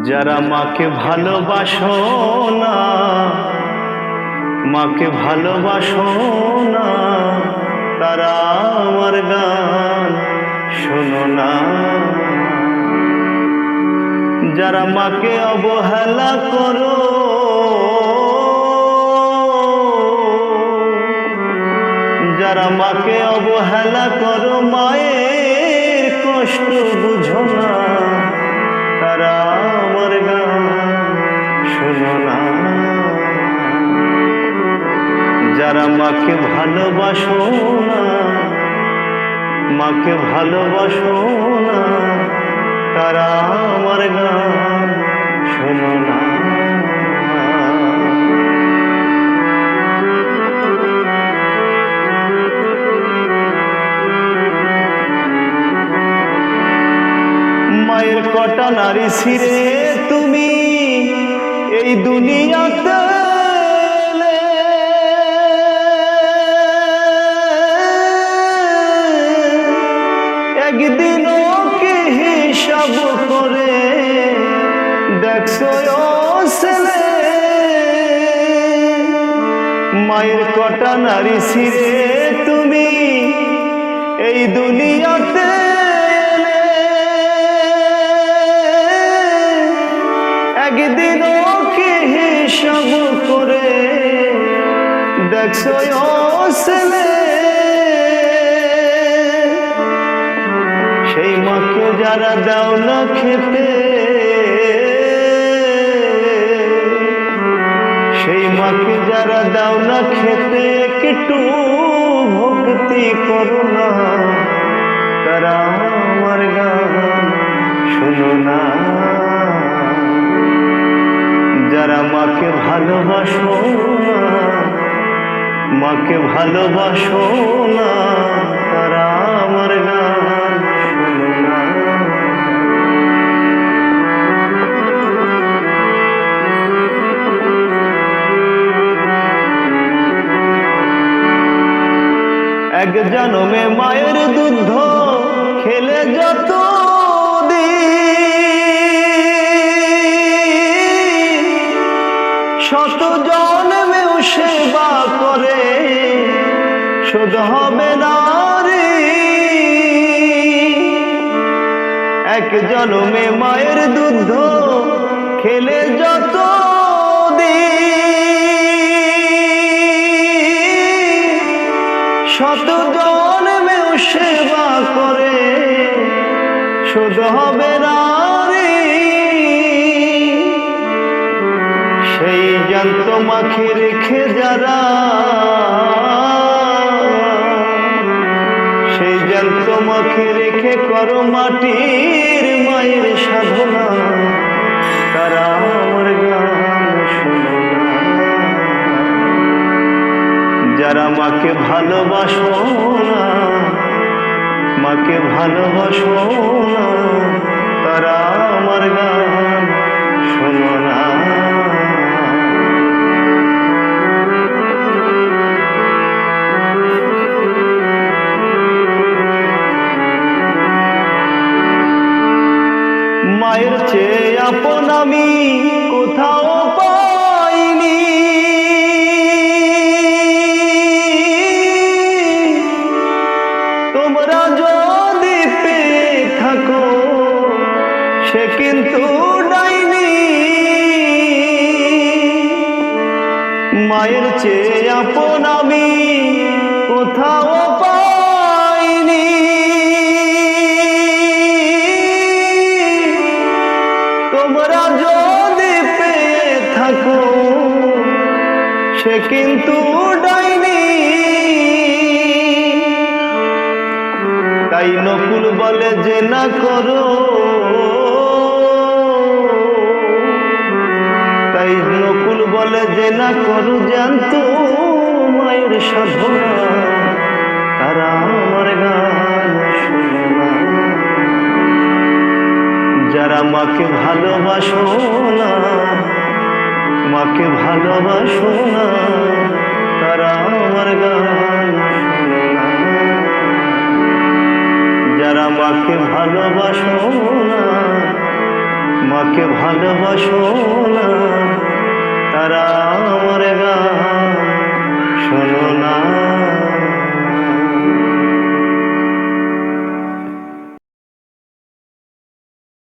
যারা মাকে ভালোবাসো না, মাকে ভালোবাসো না, তারা আমার গান শোনো না। যারা মাকে অবহেলা করো, যারা মাকে অবহেলা করো, মায়ের কষ্ট মাকে ভালোবাসো না, মাকে ভালোবাসো না, তারা আমার গান শোনো না। মায়ের কটা নারী ছিঁড়ে তুমি? এই দুনিয়াতে ছেলে মায়ের কটা নারী ছিঁড়ে তুমি এই দুনিয়াতে। একদিন ওকে হিসাব করে দেখছ ছেলে সেই মাকে যারা দাও না খেতে সেই মাকে যারা দাও না খেতে, একটু ভক্তি করো না। তারা আমার গান শোনো না। যারা মাকে ভালোবাসো না, মাকে ভালোবাসো না, তারা আমার গান এক জনমে মায়ের দুধ খেলে যত শত জন্মেও সেবা করে, শোধ হবে না এক জনমে মায়ের দুধ খেলে শোধ হবে না রে। সেই যন্ত্র মাখে রেখে যারা, সেই যন্ত্র মাখে রেখে করো মাটির মায়ের সাধনা। তারা যারা মাকে ভালোবাসো মাকে ভালোবাসো তারা আমার গান শোনো না। মায়ের চেয়ে যদি পেয়ে থাকো সে কিন্তু ডাইনি। মায়ের চেয়ে আপন আমি কোথাও পাইনি। তোমরা যদি পেয়ে থাকো সে কিন্তু ডাইনি। তাই নকুল বলে যে না করো। তাই নকুল বলে যে না করো, জানতো মায়ের সাধনা। তারা আমার গান যারা মাকে ভালোবাসো না, মাকে ভালোবাসো না, তারা আমার গান মাকে ভালোবাসো মাকে ভালোবাসো না তারা আমার গা